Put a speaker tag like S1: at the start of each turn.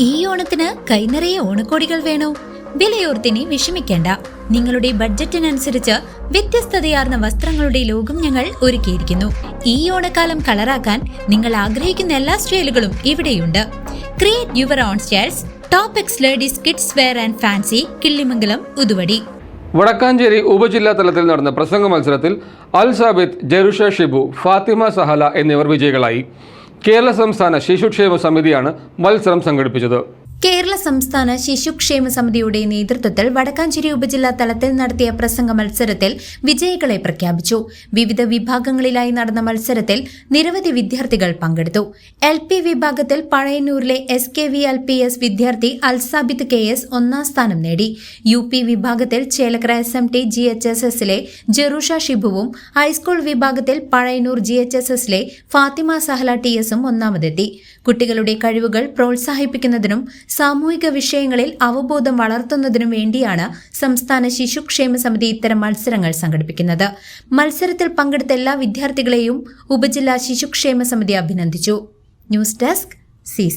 S1: ഈ ഓണത്തിന് കൈനിറയെ ഓണക്കോടികൾ വേണോ? വിലയോർത്തിനി വിഷമിക്കേണ്ട. നിങ്ങളുടെ ബഡ്ജറ്റിനനുസരിച്ച് വ്യത്യസ്തതയാർന്ന വസ്ത്രങ്ങളുടെ ലോകം ഞങ്ങൾ ഒരുക്കിയിരിക്കുന്നു. ഈ ഓണക്കാലം കളറാക്കാൻ നിങ്ങൾ ആഗ്രഹിക്കുന്ന എല്ലാ സ്റ്റൈലുകളും ഇവിടെയുണ്ട്. Create your own styles top X ladies kids wear and fancy Killimangalam Uthuvadi.
S2: Vadakkanchery ഉപജില്ലാ തലത്തിൽ നടന്ന പ്രസംഗ മത്സരത്തിൽ അൽ സാബിത്ത് ജെറുഷ ഷിബു ഫാത്തിമ സഹല എന്നിവർ വിജയികളായി. കേരള സംസ്ഥാന ശിശുക്ഷേമ സമിതിയാണ് മത്സരം സംഘടിപ്പിച്ചത്
S1: കേരള സംസ്ഥാന ശിശുക്ഷേമ സമിതിയുടെ നേതൃത്വത്തിൽ വടക്കാഞ്ചേരി ഉപജില്ലാ തലത്തിൽ നടത്തിയ പ്രസംഗ മത്സരത്തിൽ വിജയികളെ പ്രഖ്യാപിച്ചു. വിവിധ വിഭാഗങ്ങളിലായി നടന്ന മത്സരത്തിൽ നിരവധി വിദ്യാർത്ഥികൾ പങ്കെടുത്തു. എൽ പി വിഭാഗത്തിൽ പഴയന്നൂരിലെ S K V L P S വിദ്യാർത്ഥി അൽസാബിത്ത് കെ എസ് ഒന്നാം സ്ഥാനം നേടി. യു പി വിഭാഗത്തിൽ Chelakkara S M T G H S എസിലെ ജെറൂഷ ഷിബുവും ഹൈസ്കൂൾ വിഭാഗത്തിൽ പഴയന്നൂർ ജി എച്ച് എസ് എസിലെ ഫാത്തിമ സഹല ടി എസും ഒന്നാമതെത്തി. കുട്ടികളുടെ കഴിവുകൾ പ്രോത്സാഹിപ്പിക്കുന്നതിനും സാമൂഹിക വിഷയങ്ങളിൽ അവബോധം വളർത്തുന്നതിനും വേണ്ടിയാണ് സംസ്ഥാന ശിശുക്ഷേമ സമിതി ഇത്തരം മത്സരങ്ങൾ സംഘടിപ്പിക്കുന്നത്. മത്സരത്തിൽ പങ്കെടുത്ത എല്ലാ വിദ്യാർത്ഥികളെയും ഉപജില്ലാ ശിശുക്ഷേമ സമിതി അഭിനന്ദിച്ചു. News desk C